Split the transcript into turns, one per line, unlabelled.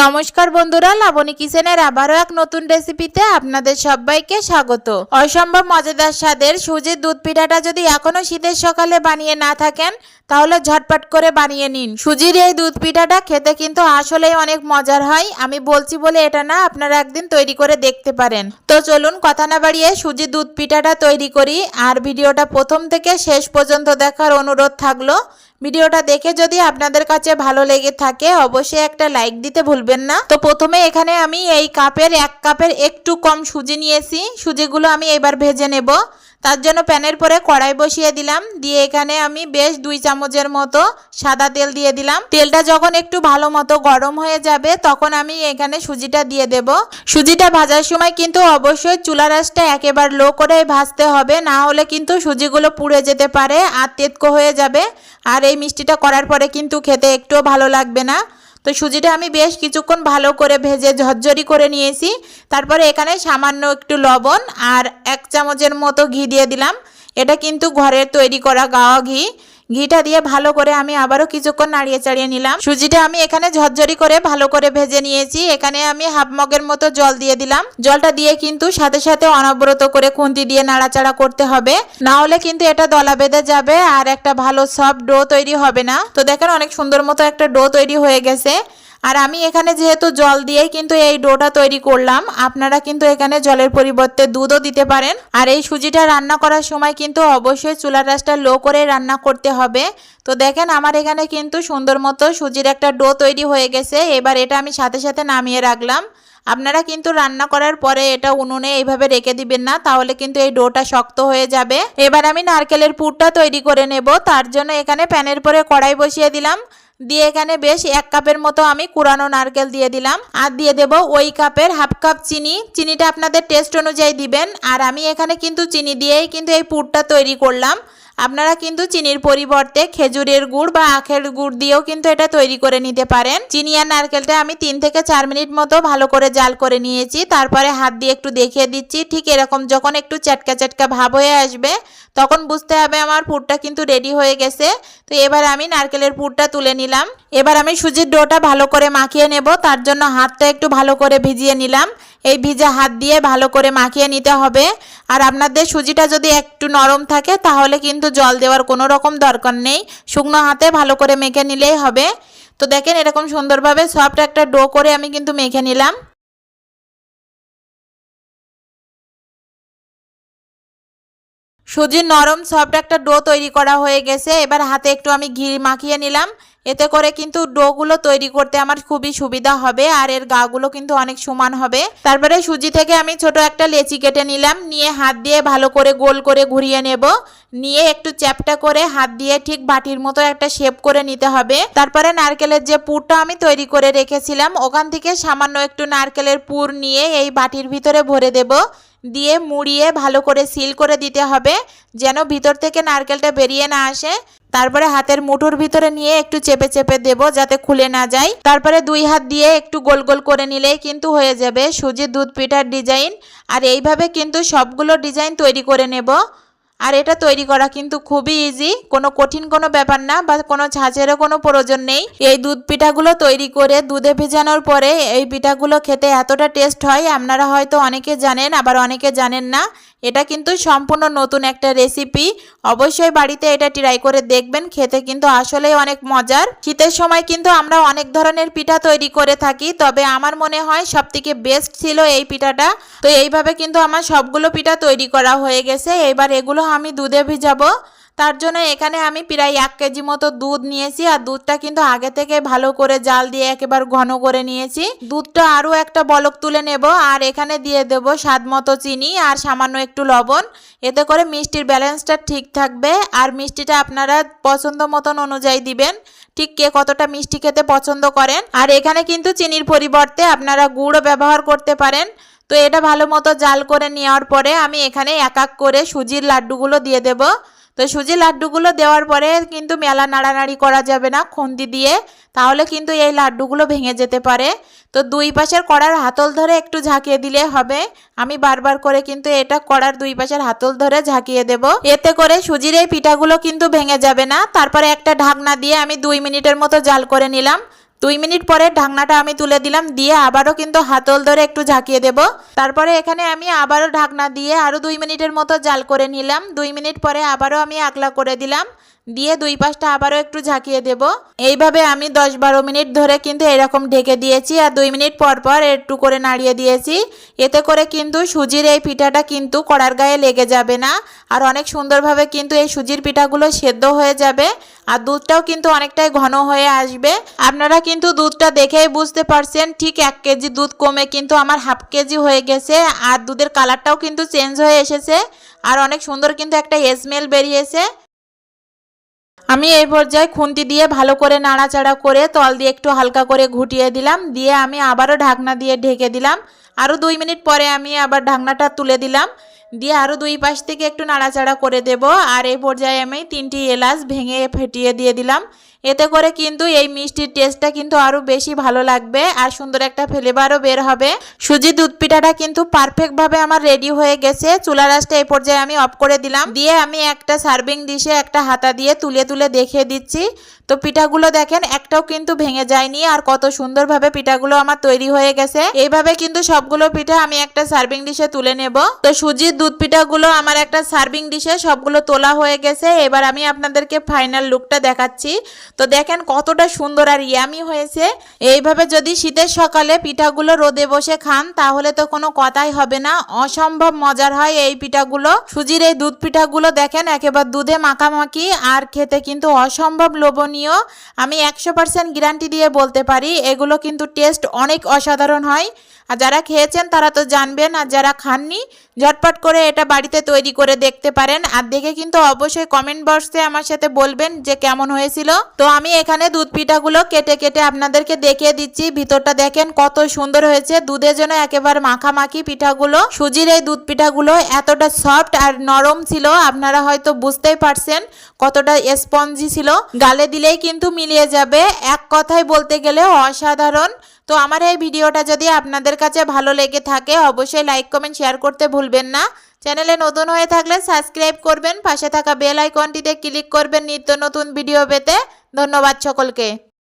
নমস্কার বন্ধুরা, লাবণী কিচেনের আবারও এক নতুন রেসিপিতে আপনাদের সবাইকে স্বাগত। অসম্ভব মজাদার স্বাদের সুজির দুধ পিঠাটা যদি এখনও শীতের সকালে বানিয়ে না থাকেন, তাহলে ঝটপট করে বানিয়ে নিন। সুজির এই দুধ পিঠাটা খেতে কিন্তু আসলেই অনেক মজার হয়, আমি বলছি বলে এটা না আপনারা একদিন তৈরি করে দেখতে পারেন। তো চলুন কথা না বাড়িয়ে সুজির দুধ পিঠাটা তৈরি করি, আর ভিডিওটা প্রথম থেকে শেষ পর্যন্ত দেখার অনুরোধ থাকল ভিডিওটা দেখে যদি আপনাদের কাছে ভালো লেগে থাকে, অবশ্যই একটা লাইক দিতে ভুলবেন না। তো প্রথমে এখানে আমি এই কাপের এক কাপের একটু কম সুজি নিয়েছি। সুজিগুলো আমি এবার ভেজে নেব। তার জন্য প্যানের পরে কড়াই বসিয়ে দিলাম। দিয়ে এখানে আমি বেশ দুই চামচের মতো সাদা তেল দিয়ে দিলাম। তেলটা যখন একটু ভালো মতো গরম হয়ে যাবে, তখন আমি এখানে সুজিটা দিয়ে দেব। সুজিটা ভাজার সময় কিন্তু অবশ্যই চুলা রাসটা একেবারে লো করে ভাজতে হবে। না হলে কিন্তু সুজিগুলো পুড়ে যেতে পারে আর তেতকো হয়ে যাবে। আর এই মিষ্টিটা করার পরে কিন্তু খেতে একটুও ভালো লাগবে না। তো সুজিটা আমি বেশ কিছুক্ষণ ভালো করে ভেজে ঝরঝরি করে নিয়েছি। তারপরে এখানে সামান্য একটু লবণ আর এক চামচের মতো ঘি দিয়ে দিলাম। এটা কিন্তু ঘরের তৈরি করা গাওয়া ঘি। ঘিটা দিয়ে ভালো করে আমি আবারও কিছুক্ষণ নাড়িয়ে চাড়িয়ে নিলাম। সুজিটা আমি এখানে ঝরঝরি করে ভালো করে ভেজে নিয়েছি। এখানে আমি হাফ মগের মতো জল দিয়ে দিলাম। জলটা দিয়ে কিন্তু সাথে সাথে অনবরত করে খুন্তি দিয়ে নাড়াচাড়া করতে হবে। না হলে কিন্তু এটা দলা বেঁধে যাবে আর একটা ভালো সফট ডো তৈরি হবে না। তো দেখেন অনেক সুন্দর মতো একটা ডো তৈরি হয়ে গেছে। আর আমি এখানে যেহেতু জল দিয়েই কিন্তু এই ডোটা তৈরি করলাম, আপনারা কিন্তু এখানে জলের পরিবর্তে দুধও দিতে পারেন। আর এই সুজিটা রান্না করার সময় কিন্তু অবশ্যই চুলার রাসটা লো করে রান্না করতে হবে। তো দেখেন আমার এখানে কিন্তু সুন্দর মতো সুজির একটা ডো তৈরি হয়ে গেছে। এবার এটা আমি সাথে সাথে নামিয়ে রাখলাম। আপনারা কিন্তু রান্না করার পরে এটা উনুনে এইভাবে রেখে দিবেন না, তাহলে কিন্তু এই ডোটা শক্ত হয়ে যাবে। এবার আমি নারকেলের পুরটা তৈরি করে নেব। তার জন্য এখানে প্যানের পরে কড়াই বসিয়ে দিলাম। দিয়ে এখানে বেশ এক কাপের মতো আমি কুরানো নারকেল দিয়ে দিলাম। আর দিয়ে দেব ওই কাপের হাফ কাপ চিনি। চিনিটা আপনাদের টেস্ট অনুযায়ী দিবেন। আর আমি এখানে কিন্তু চিনি দিয়েই কিন্তু এই পুরটা তৈরি করলাম। আপনারা কিন্তু চিনির পরিবর্তে খেজুরের গুড় বা আখের গুড় দিয়েও কিন্তু এটা তৈরি করে নিতে পারেন। চিনি আর নারকেলটা আমি তিন থেকে চার মিনিট মতো ভালো করে জাল করে নিয়েছি। তারপরে হাত দিয়ে একটু দেখিয়ে দিচ্ছি। ঠিক এরকম যখন একটু চ্যাটকা চ্যাটকা ভাব হয়ে আসবে, তখন বুঝতে হবে আমার পুরটা কিন্তু রেডি হয়ে গেছে। তো এবার আমি নারকেলের পুরটা তুলে নিলাম। এবার আমি সুজির ডোটা ভালো করে মাখিয়ে নেব। তার জন্য হাতটা একটু ভালো করে ভিজিয়ে নিলাম। এই ভিজা হাত দিয়ে ভালো করে মাখিয়ে নিতে হবে। আর আপনাদের সুজিটা যদি একটু নরম থাকে, তাহলে কিন্তু জল দেওয়ার কোনো রকম দরকার নেই। শুকনো হাতে ভালো করে মেখে নিলেই হবে। তো দেখেন এরকম সুন্দরভাবে সফট একটা ডো করে আমি কিন্তু মেখে নিলাম। সুজির নরম সফট একটা ডো তৈরি করা হয়ে গেছে। এবার হাতে একটু আমি ঘি মাখিয়ে নিলাম। এতে করে কিন্তু ডোগুলো তৈরি করতে আমার খুবই সুবিধা হবে আর এর গাগুলো কিন্তু অনেক সমান হবে। তারপরে সুজি থেকে আমি ছোট একটা লেচি কেটে নিলাম। নিয়ে হাত দিয়ে ভালো করে গোল করে ঘুরিয়ে নেব। নিয়ে একটু চ্যাপটা করে হাত দিয়ে ঠিক বাটির মতো একটা শেপ করে নিতে হবে। তারপরে নারকেলের যে পুরটা আমি তৈরি করে রেখেছিলাম, ওখান থেকে সামান্য একটু নারকেলের পুর নিয়ে এই বাটির ভিতরে ভরে দেব। দিয়ে মুড়িয়ে ভালো করে সিল করে দিতে হবে, যেন ভিতর থেকে নারকেলটা বেরিয়ে না আসে। তারপরে হাতের মুঠোর ভিতরে নিয়ে একটু চেপে চেপে দেব যাতে খুলে না যায়। তারপরে দুই হাত দিয়ে একটু গোল গোল করে নিলেই কিন্তু হয়ে যাবে। সুজির দুধ, পিঠার ডিজাইন। আর এইভাবে কিন্তু সবগুলো ডিজাইন তৈরি করে নেব। আর এটা তৈরি করা কিন্তু খুবই ইজি কোনো কঠিন কোনো ব্যাপার না বা কোনো ছাঁচেরও কোনো প্রয়োজন নেই। এই দুধ পিঠাগুলো তৈরি করে দুধে ভেজানোর পরে এই পিঠাগুলো খেতে এতটা টেস্ট হয়, আপনারা হয়তো অনেকে জানেন, আবার অনেকে জানেন না। এটা কিন্তু সম্পূর্ণ নতুন একটা রেসিপি অবশ্যই বাড়িতে এটা ট্রাই করে দেখবেন, খেতে কিন্তু আসলেই অনেক মজার। শীতের সময় কিন্তু আমরা অনেক ধরনের পিঠা তৈরি করে থাকি, তবে আমার মনে হয় সবথেকে বেস্ট ছিল এই পিঠাটা। তো এইভাবে কিন্তু আমার সবগুলো পিঠা তৈরি করা হয়ে গেছে। এবার এগুলো আমি দুধে ভিজাবো। তার জন্য এখানে আমি প্রায় এক কেজি মতো দুধ নিয়েছি আর দুধটা কিন্তু আগে থেকে ভালো করে জাল দিয়ে একেবারে ঘন করে নিয়েছি। দুধটা আরও একটা বলক তুলে নেব আর এখানে দিয়ে দেব স্বাদ মতো চিনি আর সামান্য একটু লবণ। এতে করে মিষ্টির ব্যালেন্সটা ঠিক থাকবে আর মিষ্টিটা আপনারা পছন্দ মতন অনুযায়ী দিবেন। ঠিক কে কতটা মিষ্টি খেতে পছন্দ করেন। আর এখানে কিন্তু চিনির পরিবর্তে আপনারা গুড়ও ব্যবহার করতে পারেন। তো এটা ভালো মতো জাল করে নেওয়ার পরে আমি এখানে এক এক করে সুজির লাড্ডুগুলো দিয়ে দেবো। তো সুজি লাড্ডুগুলো দেওয়ার পরে কিন্তু মেলা নাড়ানাড়ি করা যাবে না খুন্তি দিয়ে, তাহলে কিন্তু এই লাড্ডুগুলো ভেঙে যেতে পারে। তো দুই পাশের কড়ার হাতল ধরে একটু ঝাঁকিয়ে দিলে হবে। আমি বারবার করে কিন্তু এটা কড়ার দুই পাশের হাতল ধরে ঝাঁকিয়ে দেব। এতে করে সুজির এই পিঠাগুলো কিন্তু ভেঙে যাবে না। তারপরে একটা ঢাকনা দিয়ে আমি দুই মিনিটের মতো জাল করে নিলাম। দুই মিনিট পরে ঢাকনাটা আমি তুলে দিলাম, দিয়ে আবারও কিন্তু হাতল ধরে একটু ঝাঁকিয়ে দেব। তারপরে এখানে আমি আবারও ঢাকনা দিয়ে আরও দুই মিনিটের মতো জাল করে নিলাম। দুই মিনিট পরে আবারও আমি আকলা করে দিলাম, দিয়ে দুই পাশটা আবারও একটু ঝাঁকিয়ে দেব। এইভাবে আমি দশ বারো মিনিট ধরে কিন্তু এরকম ঢেকে দিয়েছি, আর দুই মিনিট পর পর একটু করে নাড়িয়ে দিয়েছি। এতে করে কিন্তু সুজির এই পিঠাটা কিন্তু কড়ার গায়ে লেগে যাবে না, আর অনেক সুন্দরভাবে কিন্তু এই সুজির পিঠাগুলো সেদ্ধ হয়ে যাবে, আর দুধটাও কিন্তু অনেকটাই ঘন হয়ে আসবে। আপনারা কিন্তু দুধটা দেখেই বুঝতে পারছেন, ঠিক এক কেজি দুধ কমে কিন্তু আমার হাফ কেজি হয়ে গেছে, আর দুধের কালারটাও কিন্তু চেঞ্জ হয়ে এসেছে, আর অনেক সুন্দর কিন্তু একটা স্মেল বেরিয়েছে। আমি এই পর্যায়ে খুন্তি দিয়ে ভালো করে নাড়াচাড়া করে তল দিয়ে একটু হালকা করে ঘুটিয়ে দিলাম, দিয়ে আমি আবারও ঢাকনা দিয়ে ঢেকে দিলাম, আরও দুই মিনিট পরে আমি আবার ঢাকনাটা তুলে দিলাম, দিয়ে আরও দুই পাশ থেকে একটু নাড়াচাড়া করে দেব, আর এই পর্যায়ে আমি তিনটি এলাচ ভেঙে ফেটিয়ে দিয়ে দিলাম এতে করে কিন্তু এই মিষ্টির টেস্টটা কিন্তু আরও বেশি ভালো লাগবে আর সুন্দর একটা ফ্লেভারও বের হবে। সুজি দুধ পিঠাটা কিন্তু পারফেক্টভাবে আমার রেডি হয়ে গেছে। চুলা রাসটা এই পর্যায়ে আমি অফ করে দিলাম। দিয়ে আমি একটা সার্ভিং ডিশে একটা হাতা দিয়ে তুলে তুলে দেখিয়ে দিচ্ছি। তো পিঠাগুলো দেখেন, একটাও কিন্তু ভেঙে যায়নি আর কত সুন্দরভাবে পিঠাগুলো আমার তৈরি হয়ে গেছে। এইভাবে কিন্তু সবগুলো পিঠা আমি একটা সার্ভিং ডিশে তুলে নেব। তো সুজির দুধ পিঠাগুলো আমার একটা সার্ভিং ডিশে সবগুলো তোলা হয়ে গেছে। এবার আমি আপনাদেরকে ফাইনাল লুকটা দেখাচ্ছি। তো দেখেন কতটা সুন্দর আর ইয়ামি হয়েছে। এইভাবে যদি শীতের সকালে পিঠাগুলো রোদে বসে খান, তাহলে তো কোনো কথাই হবে না। অসম্ভব মজার হয় এই পিঠাগুলো। সুজির এই দুধ পিঠাগুলো দেখেন, একেবারে দুধে মাখামাখি আর খেতে কিন্তু অসম্ভব লোভনীয়। আমি একশো পার্সেন্ট গ্যারান্টি দিয়ে বলতে পারি এগুলো কিন্তু টেস্ট অনেক অসাধারণ হয়। আর যারা খেয়েছেন তারা তো জানবেন আর যারা খাননি, ঝটপট করে এটা বাড়িতে তৈরি করে দেখতে পারেন। আর দেখে কিন্তু অবশ্যই কমেন্ট বক্সে আমার সাথে বলবেন যে কেমন হয়েছিল। তো আমি এখানে দুধ পিঠাগুলো কেটে কেটে আপনাদেরকে দেখিয়ে দিচ্ছি। ভিতরটা দেখেন কত সুন্দর হয়েছে। দুধের জন্য একেবারে মাখামাখি পিঠাগুলো। সুজির এই দুধ পিঠাগুলো এতটা সফট আর নরম ছিল, আপনারা হয়তো বুঝতেই পারছেন কতটা স্পঞ্জি ছিল। গালে দিলেই কিন্তু মিলিয়ে যাবে। এক কথায় বলতে গেলে অসাধারণ। তো আমার এই ভিডিওটা যদি আপনাদের কাছে ভালো লেগে থাকে, অবশ্যই লাইক কমেন্ট শেয়ার করতে ভুলবেন না। চ্যানেলে নতুন হয়ে থাকলে সাবস্ক্রাইব করবেন, পাশে থাকা বেল আইকনটিতে ক্লিক করবেন নিত্য নতুন ভিডিও পেতে। ধন্যবাদ সকলকে।